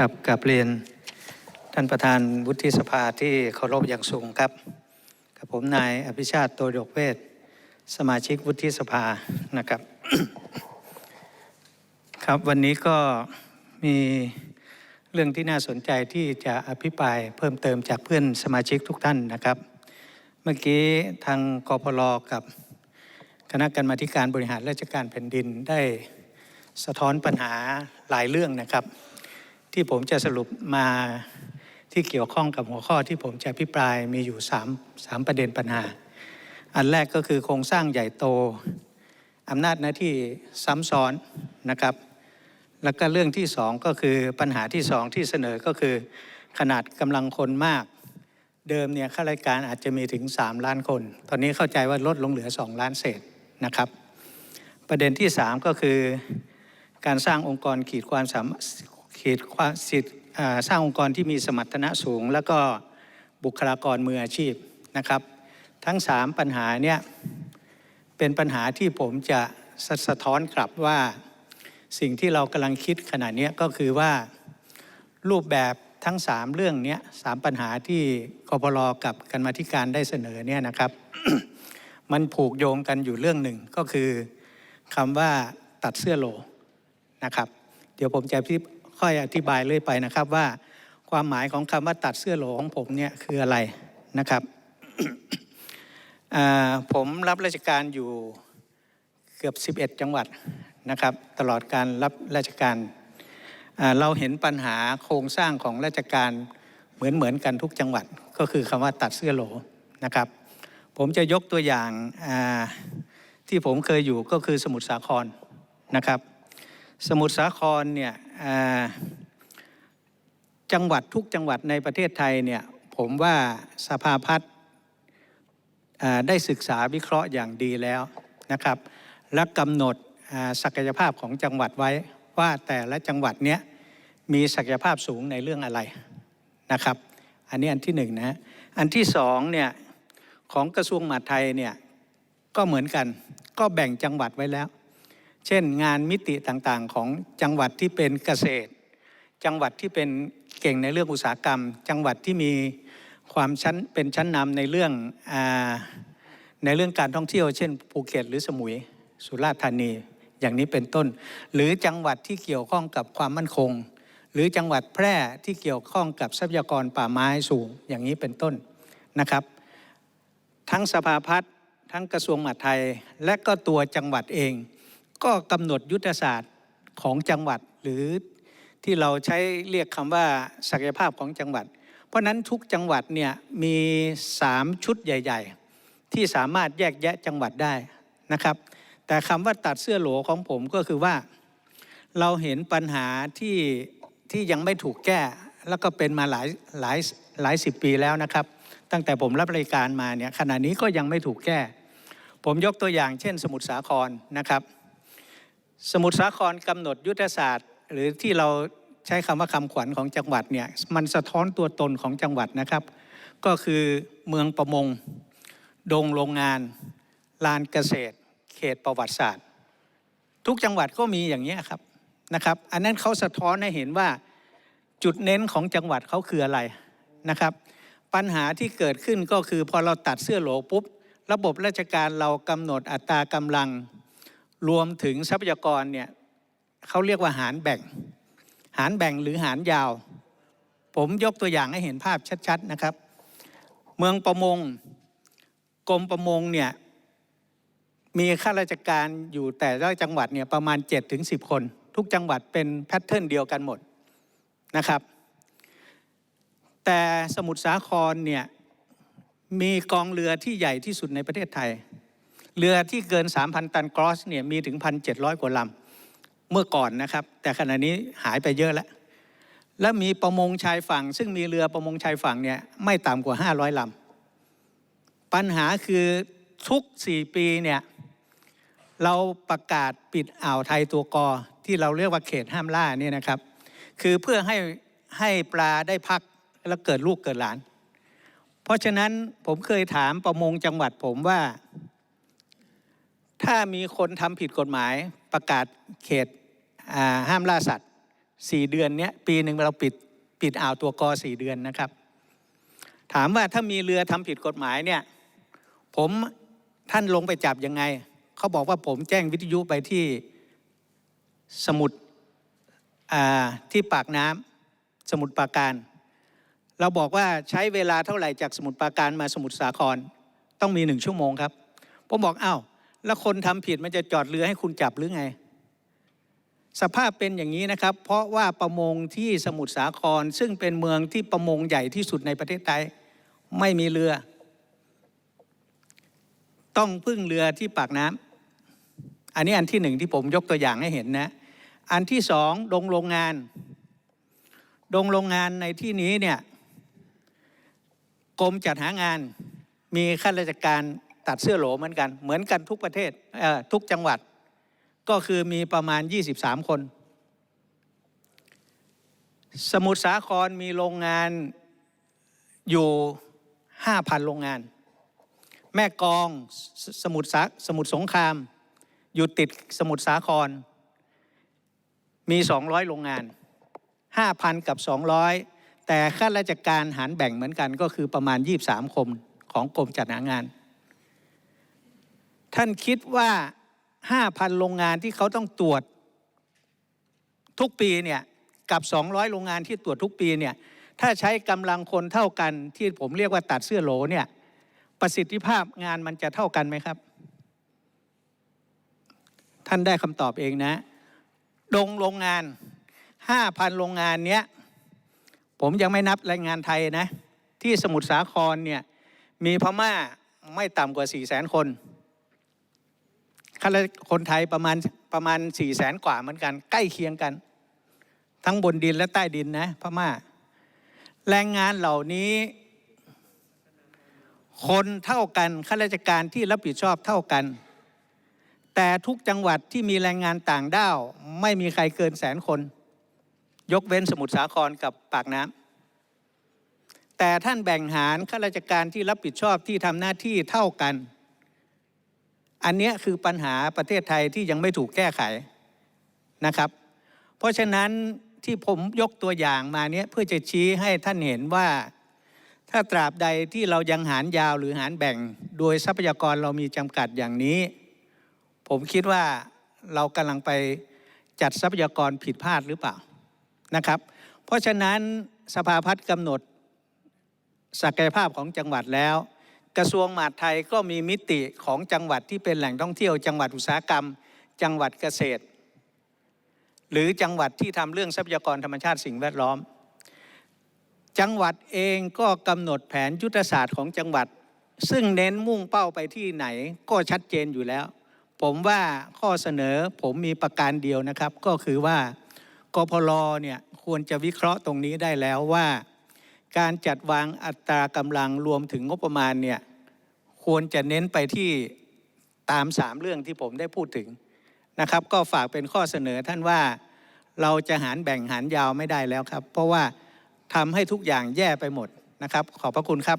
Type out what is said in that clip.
ครับกับเรียนท่านประธานวุฒิสภาที่เคารพอย่างสูงครับ กับผมนายอภิชาติโตดกเวทสมาชิกวุฒิสภานะครับ ครับวันนี้ก็มีเรื่องที่น่าสนใจที่จะอภิปรายเพิ่มเติมจากเพื่อนสมาชิกทุกท่านนะครับ เมื่อกี้ทางกพลกับคณะกรรมาการบริหารราชการแผ่นดินได้สะท้อนปัญหาหลายเรื่องนะครับ ที่ผมจะสรุปมาที่เกี่ยวข้องกับหัวข้อที่ผมจะอภิปรายมีอยู่3 3ประเด็นปัญหา อันแรกก็คือโครงสร้างใหญ่โตอำนาจหน้าที่ซ้ำซ้อนนะครับ แล้วก็เรื่องที่สองก็คือปัญหาที่สองที่เสนอก็คือขนาดกำลังคนมาก เดิมเนี่ยข้าราชการอาจจะมีถึง 3 ล้านคน ตอนนี้เข้าใจว่าลดลงเหลือ 2 ล้านเศษนะครับ ประเด็นที่ 3 ก็คือการสร้างองค์กรขีดความสามารถ ขีดควสิทธิ์สร้างองค์กรที่มีสมรรถนะสูง แล้วก็บุคลากรมืออาชีพนะครับ ทั้ง 3 ปัญหาเนี่ยเป็นปัญหาที่ผมจะสะสะท้อนกลับว่าสิ่งที่เรากำลังคิดขณะนี้ก็คือว่ารูปแบบทั้ง 3 เรื่องเนี้ยสามปัญหาที่กพลกับกรรมาธิการได้เสนอเนี่ยนะครับ มันผูกโยงกันอยู่เรื่องหนึ่งก็คือคำว่าตัดเสื้อโลนะครับ เดี๋ยวผมจะ ค่อยอธิบายเรื่อยไปนะครับว่าความหมายของคำว่าตัดเสื้อโหลของผมเนี่ยคืออะไรนะครับผมรับราชการอยู่เกือบ 11 จังหวัดนะครับ ตลอดการรับราชการเราเห็นปัญหาโครงสร้างของราชการเหมือนเหมือนกันทุกจังหวัดก็คือคำว่าตัดเสื้อโหลนะครับ ผมจะยกตัวอย่างที่ผมเคยอยู่ก็คือสมุทรสาครนะครับ สมุทรสาครเนี่ยจังหวัดทุกจังหวัดในประเทศไทยเนี่ยผมว่าสภาพัฒน์ได้ศึกษาวิเคราะห์อย่างดีแล้วนะครับ และกำหนดศักยภาพของจังหวัดไว้ว่าแต่ละจังหวัดเนี้ยมีศักยภาพสูงในเรื่องอะไรนะครับ อันนี้อันที่หนึ่งนะอันที่สองเนี่ยของกระทรวงมหาดไทยเนี่ยก็เหมือนกันก็แบ่งจังหวัดไว้แล้ว เช่นงานมิติต่างๆ ของจังหวัดที่เป็นเกษตร จังหวัดที่เป็นเก่งในเรื่องอุตสาหกรรม จังหวัดที่มีความชั้นเป็นชั้นนำในเรื่องอในเรื่องการท่องเที่ยว เช่นภูเก็ตหรือสมุยสุราษฎร์ธานีอย่างนี้เป็นต้น หรือจังหวัดที่เกี่ยวข้องกับความมั่นคง หรือจังหวัดแพร่ที่เกี่ยวข้องกับทรัพยากรป่าไม้สูงอย่างนี้เป็นต้นนะครับ ทั้งสภาพัฒน์ทั้งกระทรวงมหาดไทย และก็ตัวจังหวัดเอง ก็กำหนดยุทธศาสตร์ของจังหวัดหรือที่เราใช้เรียกคำว่าศักยภาพของจังหวัด เพราะนั้นทุกจังหวัดเนี่ยมี 3 ชุดใหญ่ ๆ ที่สามารถแยกแยะจังหวัดได้นะครับ แต่คำว่าตัดเสื้อโหลของผมก็คือว่า เราเห็นปัญหาที่ที่ยังไม่ถูกแก้ แล้วก็เป็นมาหลายหลายหลายสิบปีแล้วนะครับ ตั้งแต่ผมรับรายการมาเนี่ยขณะนี้ก็ยังไม่ถูกแก้ ผมยกตัวอย่างเช่น สมุทรสาครนะครับ สมุทรสาครกำหนดยุทธศาสตร์ หรือที่เราใช้คำว่าคำขวัญของจังหวัดเนี่ยมันสะท้อนตัวตนของจังหวัดนะครับ ก็คือเมืองประมง ดงโรงงาน ลานเกษตร เขตประวัติศาสตร์ ทุกจังหวัดก็มีอย่างนี้ครับนะครับ อันนั้นเขาสะท้อนให้เห็นว่าจุดเน้นของจังหวัดเขาคืออะไรนะครับ ปัญหาที่เกิดขึ้นก็คือพอเราตัดเสื้อโหลปุ๊บ ระบบราชการเรากำหนดอัตรากำลัง รวมถึงทรัพยากรเนี่ยเขาเรียกว่าหารแบ่ง หารแบ่งหรือหารยาว ผมยกตัวอย่างให้เห็นภาพชัดๆนะครับ เมืองประมงกรมประมงเนี่ยมีข้าราชการอยู่แต่ละจังหวัดเนี่ยประมาณ7ถึง10 คน ทุกจังหวัดเป็นแพทเทิร์นเดียวกันหมดนะครับ แต่สมุทรสาครเนี่ยมีกองเรือที่ใหญ่ที่สุดในประเทศไทย เรือที่เกิน 3,000 ตันกรอสเนี่ยมีถึง 1,700 กว่าลำเมื่อก่อนนะครับ แต่ขณะนี้หายไปเยอะแล้ว และมีประมงชายฝั่ง ซึ่งมีเรือประมงชายฝั่งเนี่ยไม่ต่ำกว่า 500ลำปัญหาคือทุก 4 ปีเนี่ยเราประกาศปิดอ่าวไทยตัวกอที่เราเรียกว่าเขตห้ามล่าเนี่ยนะครับ คือเพื่อให้ให้ปลาได้พักแล้วเกิดลูกเกิดหลาน เพราะฉะนั้นผมเคยถามประมงจังหวัดผมว่า ถ้ามีคนทำผิดกฎหมายประกาศเขตห้ามล่าสัตว์สี่เดือนเนี้ยปีหนึ่งเราปิดปิดอ่าวตัวกอสี่เดือนนะครับ ถามว่าถ้ามีเรือทำผิดกฎหมายเนี่ยผมท่านลงไปจับยังไง เขาบอกว่าผมแจ้งวิทยุไปที่สมุดที่ปากน้ำสมุดปราการ เราบอกว่าใช้เวลาเท่าไหร่จากสมุดปราการมาสมุทรสาครต้องมีหนึ่งชั่วโมงครับ ผมบอกอ้าว แล้วคนทำผิดมันจะจอดเรือให้คุณจับหรือไง สภาพเป็นอย่างนี้นะครับ เพราะว่าประมงที่สมุทรสาคร ซึ่งเป็นเมืองที่ประมงใหญ่ที่สุดในประเทศไทยไม่มีเรือ ต้องพึ่งเรือที่ปากน้ำอันนี้อันที่หนึ่งที่ผมยกตัวอย่างให้เห็นนะ อันที่สองดงโรงงานดงโรงงานในที่นี้เนี่ยกรมจัดหางานมีข้าราชการ ตัดเสื้อโหลเหมือนกัน เหมือนกันทุกประเทศเทุกจังหวัด ก็คือมีประมาณ 23 คน สมุทรสาครมีโรงงานอยู่ 5,000 โรงงาน แม่กองสสมุทรสาสมุทรสงคราม อยู่ติดสมุทรสาคร มี 200 โรงงาน 5,000 กับ 200 แต่ข้าราชการหารแบ่งเหมือนกันก็คือประมาณ 23คนของกรมจัดหางาน ท่านคิดว่า 5,000 โรงงานที่เขาต้องตรวจทุกปีเนี่ยกับ 200 โรงงานที่ตรวจทุกปีเนี่ยถ้าใช้กำลังคนเท่ากันที่ผมเรียกว่าตัดเสื้อโหลเนี่ยประสิทธิภาพงานมันจะเท่ากันไหมครับ ท่านได้คำตอบเองนะดงโรงงาน 5,000 โรงงานเนี้ยผมยังไม่นับแรงงานไทยนะ ที่สมุทรสาครเนี่ยมีพม่าไม่ต่ำกว่า 4 0 0 0 0 0 คน คนไทยประมาณประมาณ4 0 0 0 0 0กว่าเหมือนกัน ใกล้เคียงกัน ทั้งบนดินและใต้ดินนะพม่า แรงงานเหล่านี้ คนเท่ากันข้าราชการที่รับผิดชอบเท่ากัน แต่ทุกจังหวัดที่มีแรงงานต่างด้าว ไม่มีใครเกินแสนคน ยกเว้นสมุทรสาครกับปากน้ำแต่ท่านแบ่งหารข้าราชการที่รับผิดชอบที่ทำหน้าที่เท่ากัน อันนี้คือปัญหาประเทศไทยที่ยังไม่ถูกแก้ไขนะครับ เพราะฉะนั้นที่ผมยกตัวอย่างมาเนี้ยเพื่อจะชี้ให้ท่านเห็นว่า ถ้าตราบใดที่เรายังหารยาวหรือหารแบ่ง โดยทรัพยากรเรามีจำกัดอย่างนี้ ผมคิดว่าเรากำลังไปจัดทรัพยากรผิดพลาดหรือเปล่านะครับ เพราะฉะนั้นสภาพัฒน์กำหนดศักยภาพของจังหวัดแล้ว กระทรวงมหาดไทยก็มีมิติของจังหวัดที่เป็นแหล่งท่องเที่ยว จังหวัดอุตสาหกรรม จังหวัดเกษตร หรือจังหวัดที่ทำเรื่องทรัพยากรธรรมชาติสิ่งแวดล้อม จังหวัดเองก็กำหนดแผนยุทธศาสตร์ของจังหวัด ซึ่งเน้นมุ่งเป้าไปที่ไหนก็ชัดเจนอยู่แล้ว ผมว่าข้อเสนอผมมีประการเดียวนะครับ ก็คือว่ากพลเนี่ยควรจะวิเคราะห์ตรงนี้ได้แล้วว่า การจัดวางอัตรากำลังรวมถึงงบประมาณเนี่ยควรจะเน้นไปที่ตามสามเรื่องที่ผมได้พูดถึงนะครับ ก็ฝากเป็นข้อเสนอท่านว่าเราจะหารแบ่งหารยาวไม่ได้แล้วครับ เพราะว่าทำให้ทุกอย่างแย่ไปหมดนะครับ ขอบพระคุณครับ